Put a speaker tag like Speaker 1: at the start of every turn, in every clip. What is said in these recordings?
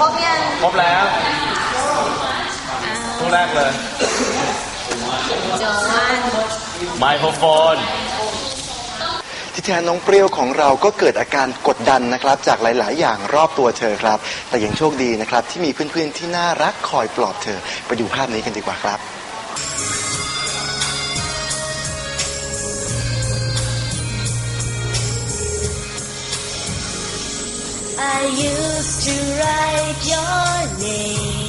Speaker 1: ครบยัง
Speaker 2: ครบแล้วตู้แรกเลย
Speaker 1: โจวัน
Speaker 2: ไมโครโฟน
Speaker 3: ที่แท้น้องเปรี้ยวของเราก็เกิดอาการกดดันนะครับ จากหลาย ๆ อย่างรอบตัวเธอครับ แต่ยังโชคดีนะครับ ที่มีเพื่อน ๆ ที่น่ารักคอยปลอบเธอ ไปดูภาพนี้กันดีกว่าครับ
Speaker 4: I used to write your name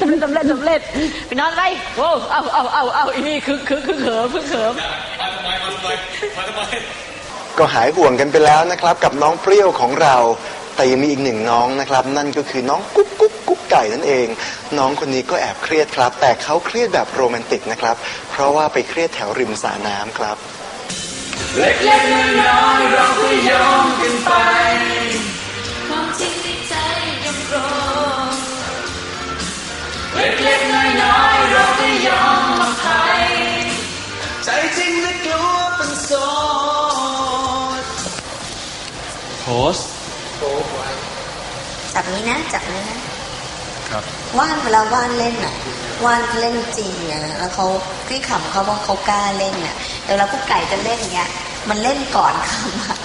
Speaker 5: สำเร็จสำเร็จสำเร็จไปนอนไปโอ้เอาเอาเอาเอาอีนี่คือคือคือเขิมคือเขิม
Speaker 3: ก็หายห่วงกันไปแล้วนะครับ กับน้องเปรี้ยวของเรา แต่ยังมีอีกหนึ่งน้องนะครับ นั่นก็คือน้องกุ๊กกุ๊กกุ๊กไก่นั่นเอง น้องคนนี้ก็แอบเครียดครับ แต่เขาเครียดแบบโรแมนติกนะครับ เพราะว่าไปเครียดแถวริมสระน้ำครับ
Speaker 2: เล็กๆน้อยๆเราก็ยอมกันไป เล็กๆน้อยๆเราก็ยอมอภัยใจจริงไม่กลัวเป็นโสดโพส
Speaker 1: จับนี้นะจับนี้นะ ครับว่านเวลาว่านเล่นน่ะว่านเล่นจริงอะนะแล้วเขาพี่ขำเขาว่าเขากล้าเล่นน่ะแต่เวลาพวกไก่จะเล่นเงี้ยมันเล่นก่อนคำอะ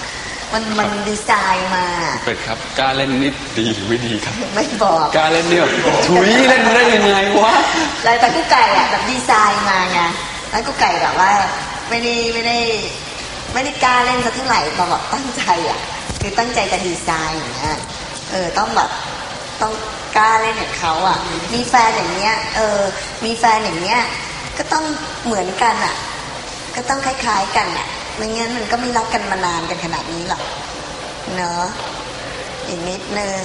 Speaker 1: มันมันดีไซน์มา
Speaker 6: เป็ดครับกล้าเล่นนิดดีหรือไม่ดีครับ
Speaker 1: ไม่บอก
Speaker 6: กล้าเล่นเนี่ยแบบถุยเล่นมาได้ยังไงวะ
Speaker 1: แล้วแต่กุ๊กไก่อะแบบดีไซน์มาไงแล้วกุ๊กไก่แบบว่า ไม่ได้ไม่ได้ ไม่ได้กล้าเล่นสักเท่าไหร่พอแบบตั้งใจอะคือตั้งใจจะดีไซน์อย่างเงี้ยเออต้องแบบต้องกล้าเล่นอย่างเขาอะมีแฟนอย่างเงี้ย เออ มีแฟนอย่างเงี้ย ก็ต้องเหมือนกันอะก็ต้องคล้าย ๆ กันอะ ไม่งั้นมันก็ไม่รักกันมานานกันขนาดนี้หรอก เนอะอีกนิดนึง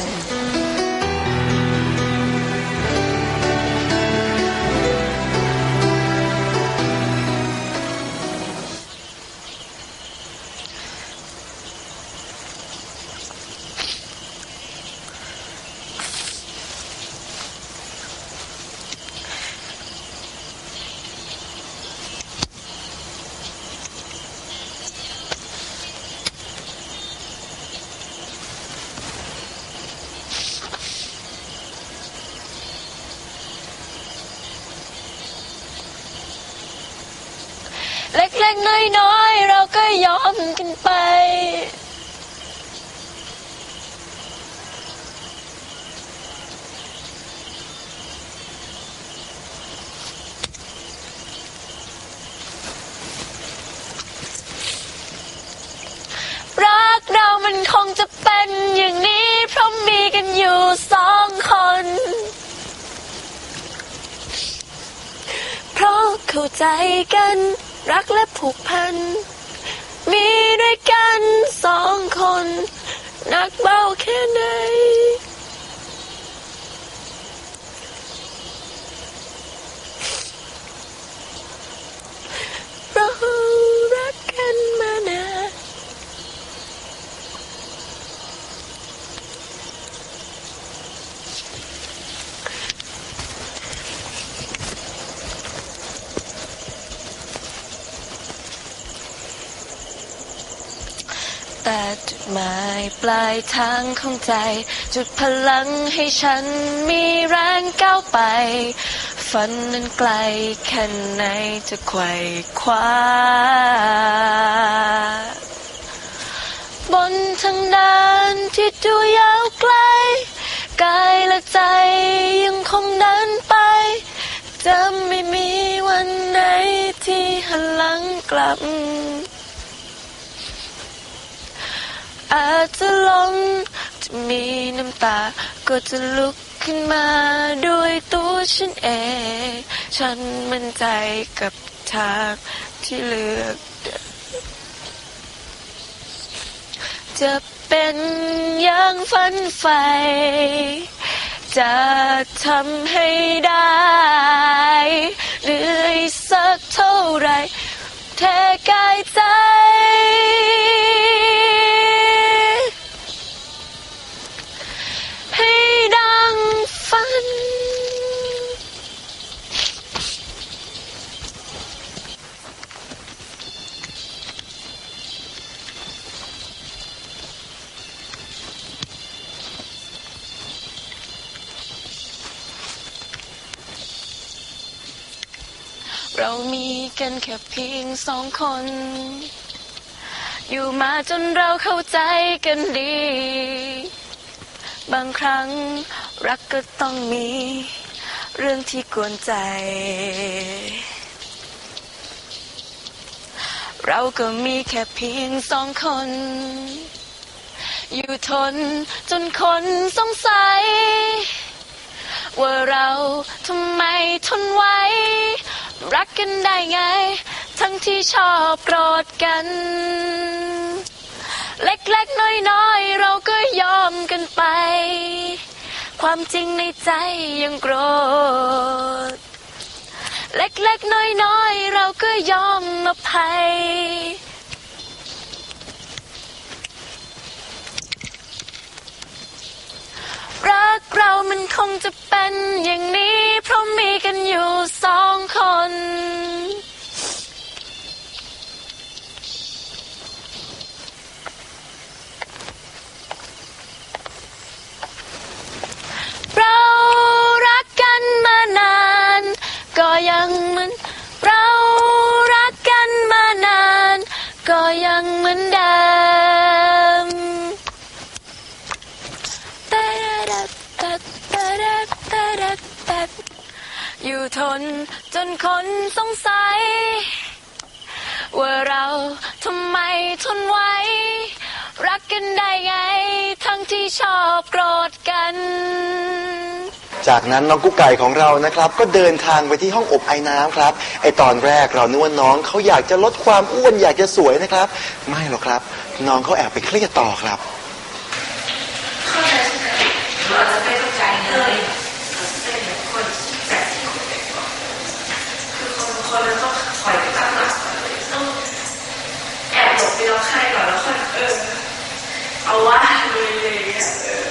Speaker 4: เข้าใจกัน รักและผูกพัน มีด้วยกันสองคน
Speaker 2: นักเบาแค่ไหน เรารักกันมานาน แต่จุดหมายปลายทางของใจ จุดพลังให้ฉันมีแรงก้าวไป ฝันนั้นไกลแค่ไหนจะไขว่คว้าบนทางเดินที่ดูยาวไกล กายและใจยังคงเดินไป จะไม่มีวันไหนที่หันหลังกลับ อาจจะลงจะมีน้ำตา ก็จะลุกขึ้นมาด้วยตัวฉันเอง ฉันมั่นใจกับทางที่เลือก จะเป็นอย่างฝันใฝ่จะทำให้ได้เหนื่อยสักเท่าไหรแท้กายใจ เรามีกันแค่เพียงสองคน อยู่มาจนเราเข้าใจกันดี บางครั้งรักก็ต้องมี เรื่องที่กวนใจ เราก็มีแค่เพียงสองคน อยู่ทนจนคนสงสัยว่าเราทำไมทนไว้ รักกันได้ไง ทั้งที่ชอบโกรธกัน เล็กๆน้อยๆ เราก็ยอมกันไป ความจริงในใจยังโกรธ เล็กๆน้อยๆ เราก็ยอมอภัย รักเรามันคงจะเป็นอย่างนี้ เพราะมีกันอยู่สองคน เรารักกันมานาน ก็ยังเหมือนเรารักกันมานาน ก็ยังเหมือนเดิม ตะระตะตะระตะระตะ อยู่ทนจนคนสงสัย ว่าเราทำไมทนไว้ รักกันได้ไง ทั้งที่ชอบโกรธกัน
Speaker 3: จากนั้นน้องกุ๊กไก่ของเรานะครับ ก็เดินทางไปที่ห้องอบไอ้น้ำครับ ไอตอนแรกเรานึกว่าน้องเขาอยากจะลดความอ้วนอยากจะสวยนะครับ ไม่หรอกครับ น้องเขาแอบไปเครียดต่อครับ
Speaker 7: คนมันต้องคอยตั้งหลักต้องแอบหลบไปร้องไห้ก่อนแล้วค่อยเออ เอาว่าเลยเลยอะเออ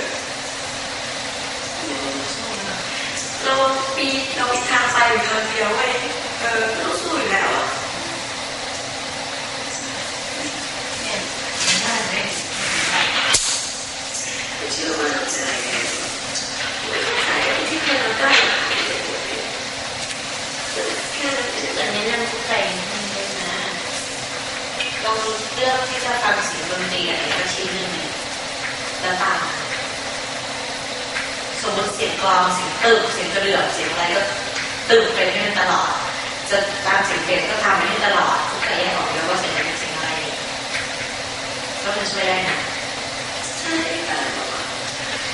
Speaker 7: เราปี เรามีทางไปอยู่ทางเดียวเว้ยเออต้องสู้อยู่แล้วเนี่ยได้ไหมไม่เชื่อว่าเราจะได้ไงไม่ต้องใส่ที่เคยเราได้แค่นั้นเอง
Speaker 8: อันนี้เรื่งใจนิดนึงนะลองเลือกที่จะฟังเสียงดนตรีอะไรก็ชิ้นหนึ่งแล้วตาม สมมติเสียงกลองเสียงตึกเสียงกระเดื่องเสียงอะไรก็ตึกไปให้มันตลอด จะตามเสียงเบสก็ทำให้ตลอดทุกใจแยกออกแล้วว่าเสียงเป็นเสียงอะไรก็จะช่วยได้นะ
Speaker 7: ใช่ค่ะ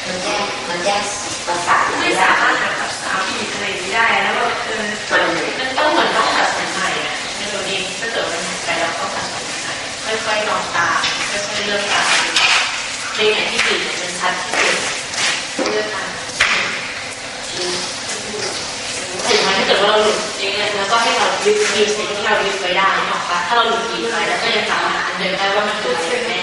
Speaker 8: มันแยกมันแยกประสาท
Speaker 7: ไม่สามารถหากับสาวผิดอะไรได้แล้วแบบเออ
Speaker 8: มันต้องเหมือนต้องตัดสินใจอะไม่รู้ดิถ้าเกิดมันไปแล้วต้องตัดสินใจค่อยๆลองตาค่อยๆเลือกตามเพลงไหนที่กลิ่นมันชัดที่สุดเลือกกัน ถึงแม้ถ้าเกิดว่าเราหลุดอย่างเงี้ยแล้วก็ให้เรายึดยึดสิ่งที่เรายึดไว้ได้หรอกปะถ้าเราหลุดยึดไว้แล้วก็ยังสามารถเดินได้ว่ามันคืออะไรแน่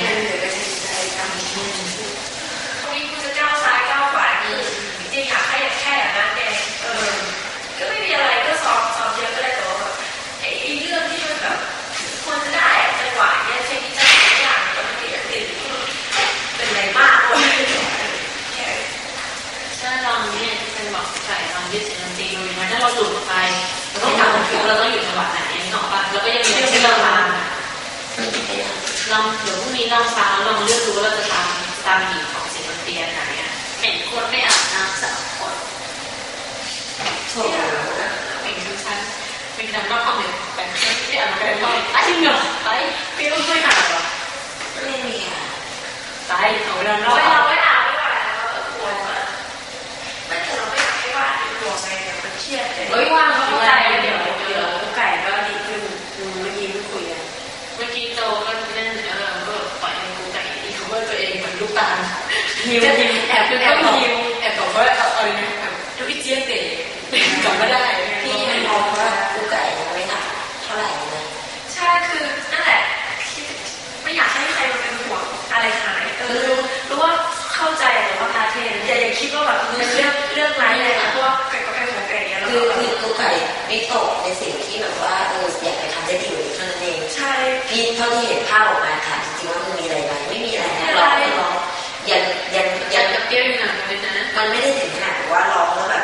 Speaker 9: ล
Speaker 8: องฟังแล้วลองเลือกดูว่าเราจะทำตามหีบของเสียงดนตรีอันไหนอะเห็นคนไม่อาบน้ำสามคน
Speaker 7: โถ
Speaker 8: เป็นทุกชั้นเป็นการนอกห้องเนี่ยแต่ไม่อาบน้ำในห้องอะจริงเหรอไปพี่ต้องช่วยหาเหรอ
Speaker 7: ไม่มีอะ
Speaker 8: ไปเอาเวลานอก
Speaker 9: ไม่เราไม่อ่านไม่ว่า
Speaker 8: ฮิวฮิวแอบแอบฮิวแอบบอกว่าเอาอะไรนะแบบลูกอีเจี๊ยบเตะกลับมาได้
Speaker 7: พี่ยังมองว่ากูไก่ยังไม่หนักเท่าไหร่นะ
Speaker 9: ใช่คือนั่นแหละคิดไม่อยากให้ใครมาเป็นห่วงอะไรขนาดนั้นเออรู้รู้ว่าเข้าใจแต่ว่าอาเทนอย่าอย่าคิดว่าแบบเป็นเรื่องเรื่องร้ายเลยนะเพราะว่าไก่ก็แค่หัวไก่อย่างเงี้ยแล้ว
Speaker 7: คือ
Speaker 9: ก็
Speaker 7: คือกูไก่ไม่ตกในสิ่งที่แบบว่าเอออยากไปทำได้ดีกว่านี้เท่านั้นเอง
Speaker 9: ใช่
Speaker 7: พี่เท่าที่เห็นภาพออกมาค่ะจริงๆว่ามันมีอะไรไหมไม่มีอะไรนะร้องก็ร้อง มันไม่ได้ถึงขนาดว่าร้องแล้วแบบ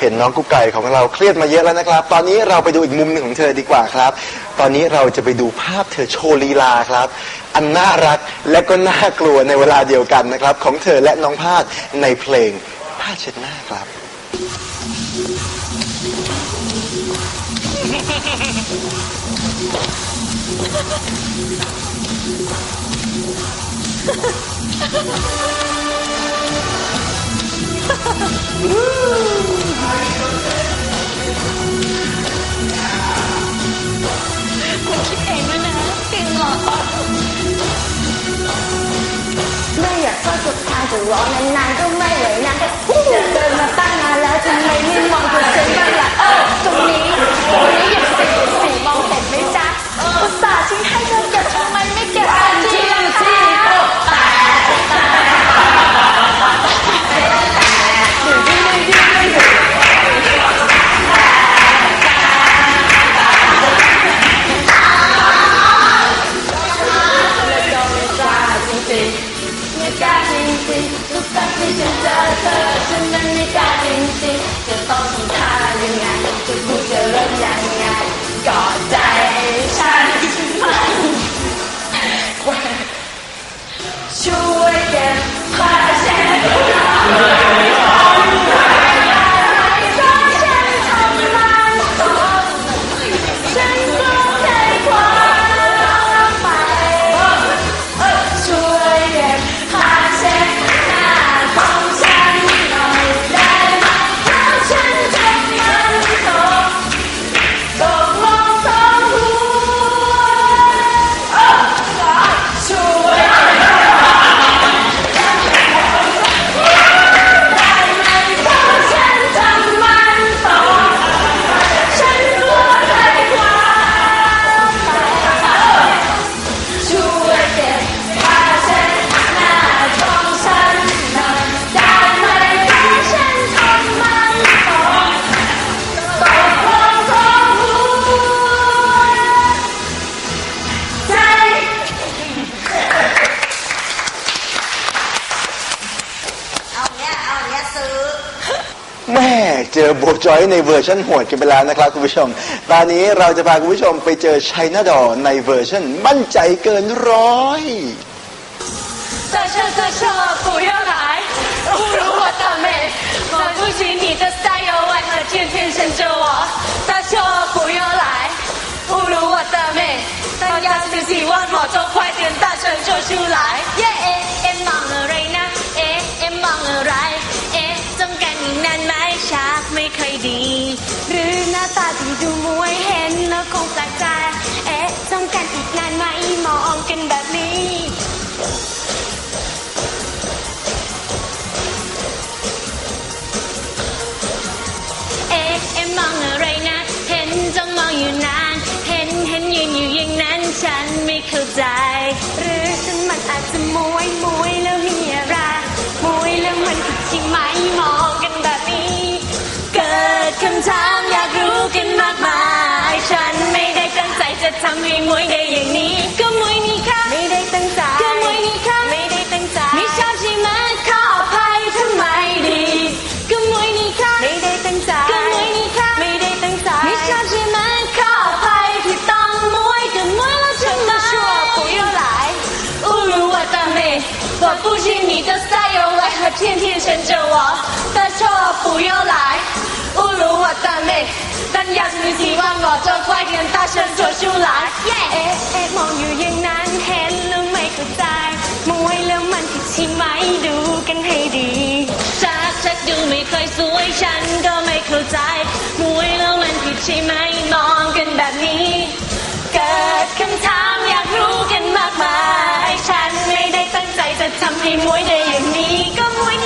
Speaker 7: เห็
Speaker 8: นน้อ
Speaker 9: งกุ๊กไก่
Speaker 8: ของเราเครียดมาเยอะแล้วนะครั
Speaker 9: บ
Speaker 3: ตอนนี้เราไปดูอีกมุมหนึ่งของเธอดีกว่าครับ ตอนนี้เราจะไปดูภาพเธอโชว์ลีลาครับ อันน่ารักและก็น่ากลัวในเวลาเดียวกันนะครับ ของเธอและน้องพาดในเพลงผ้าเช็ดหน้าครับ คิดเองนะนะ
Speaker 10: ไม่อยากทอดสุดทางจะรอนานๆก็ไม่ไหวนะเดินมาตั้งนานแล้วทำไมไม่มองตัวฉันบ้างล่ะเออตรงนี้ตรงนี้หยุดสิหยุดสิมองเห็นไหมจ๊ะอุตส่าห์ทิ้งให้เธอเก็บทำไมไม่เก็บอัน อ
Speaker 3: โบจอยในเวอร์ชันโหดกันไปแล้วนะครับคุณผู้ชม ตอนนี้เราจะพาคุณผู้ชมไปเจอชัยนาดอในเวอร์ชันมั่นใจเกินร้อย
Speaker 10: 再说再说不要来，侮辱我的美，我不许你的 style 为何天天缠着我？再说不要来，侮辱我的美，但要是喜欢我就快点大声说出来。耶，เอ๊ะ ดี หรือหน้าตาที่ดูมวยเห็นแล้วคงแปลกใจ เอ๊ะต้องการอีกนานไหมมองกันแบบนี้เอ๊ะเอ๊ะมองอะไรนะ เห็นจ้องมองอยู่นาน เห็นเห็นยืนอยู่อย่างนั้นฉันไม่เข้าใจ หรือฉันมันอาจจะมวยมวยแล้วมีอะไรมวยแล้วมัน คำถามอยากรู้กันมากมาย ฉันไม่ได้ตั้งใจจะทำให้มวยได้อย่างนี้ ก็มวยนี่ค่ะ ไม่ได้ตั้งใจ ก็มวยนี่ค่ะ ไม่ได้ตั้งใจ ไม่ชอบใช่ไหมขออภัยทำไมดี ก็มวยนี่ค่ะ ไม่ได้ตั้งใจ ก็มวยนี่ค่ะ ไม่ได้ตั้งใจ ไม่ชอบใช่ไหมขออภัยที่ต้องมวยก็มวยแล้วทำไม说不要来侮辱我的美，我不信你的 style 为何天天缠着 บอกจงควายเทียนตาเชิญชวนชูหลานเอ๊ะเอ๊ะมองอยู่อย่างนั้นเห็นแล้วไม่เข้าใจมวยแล้วมันผิดใช่ไหมดูกันให้ดีชักชักดูไม่คยสวยฉันก็ไม่เข้าใจมวยแล้วมันผิดใช่ไหมมองกันแบบนี้ เกิดคำถามอยากรู้กันมากมาย ฉันไม่ได้ตั้งใจจะทำให้มวยได้อย่างนี้ ก็มวย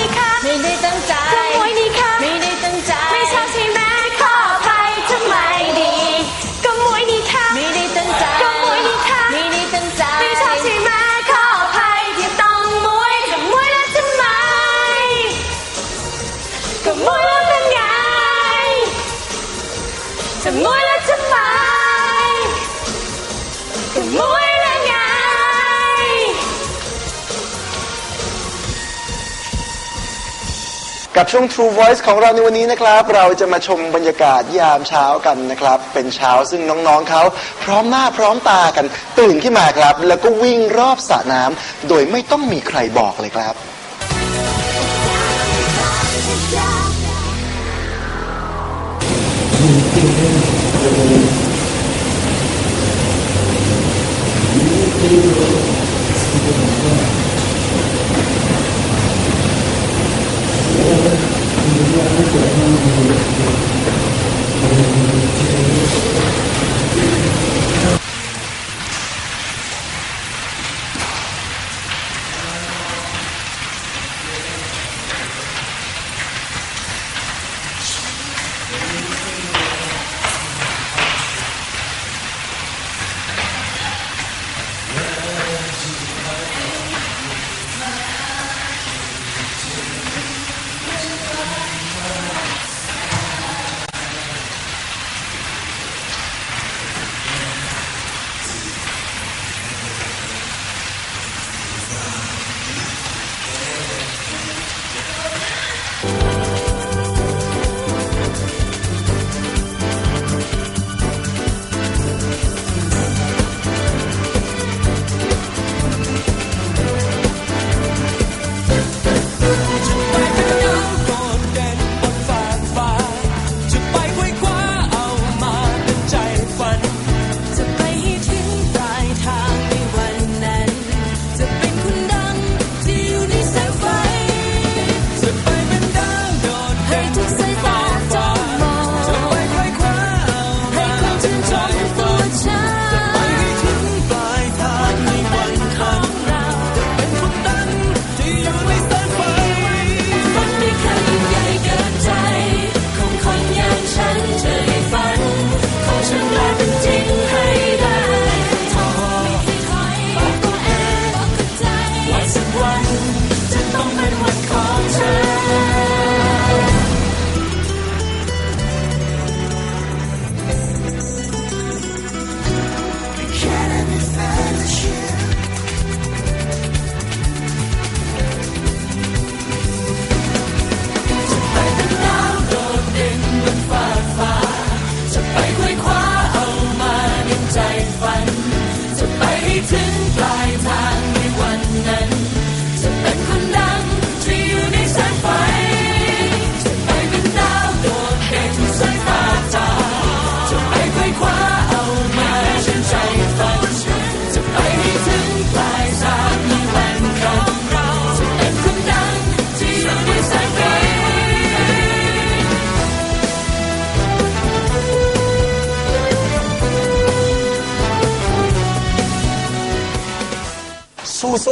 Speaker 10: กับช่วง
Speaker 3: True Voice ของเราในวันนี้นะครับ เราจะมาชมบรรยากาศยามเช้ากันนะครับ เป็นเช้าซึ่งน้องๆเขาพร้อมหน้าพร้อมตากัน ตื่นขึ้นมาครับ แล้วก็วิ่งรอบสระน้ำโดยไม่ต้องมีใครบอกเลยครับ
Speaker 11: เ I'm
Speaker 3: going to go to.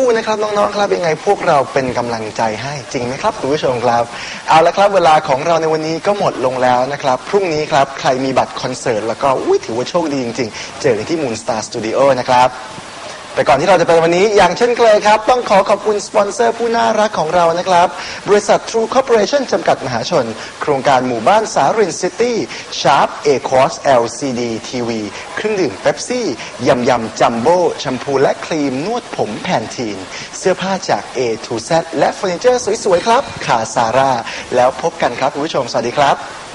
Speaker 3: ู้นะครับน้องๆครับยังไงพวกเราเป็นกำลังใจให้จริงไหมครับคุณผู้ชมครับ เอาละครับเวลาของเราในวันนี้ก็หมดลงแล้วนะครับพรุ่งนี้ครับใครมีบัตรคอนเสิร์ตแล้วก็อุ้ยถือว่าโชคดีจริงๆ เจอกันที่ Moon Star Studio นะครับ แต่ก่อนที่เราจะไปวันนี้อย่างเช่นเคยครับ ต้องขอขอบคุณสปอนเซอร์ผู้น่ารักของเรานะครับ บริษัท True Corporation จำกัดมหาชน โครงการหมู่บ้านสารินซิตี้ชาร์ปเอคอส LCD TV เครื่องดื่มเบปซี่ยำยำจัมโบ้แชมพูและครีมนวดผมแพนทีน เสื้อผ้าจาก A to Z และเฟอร์นิเจอร์สวยๆครับคาซาร่าแล้วพบกันครับคุณผู้ชมสวัสดีครับ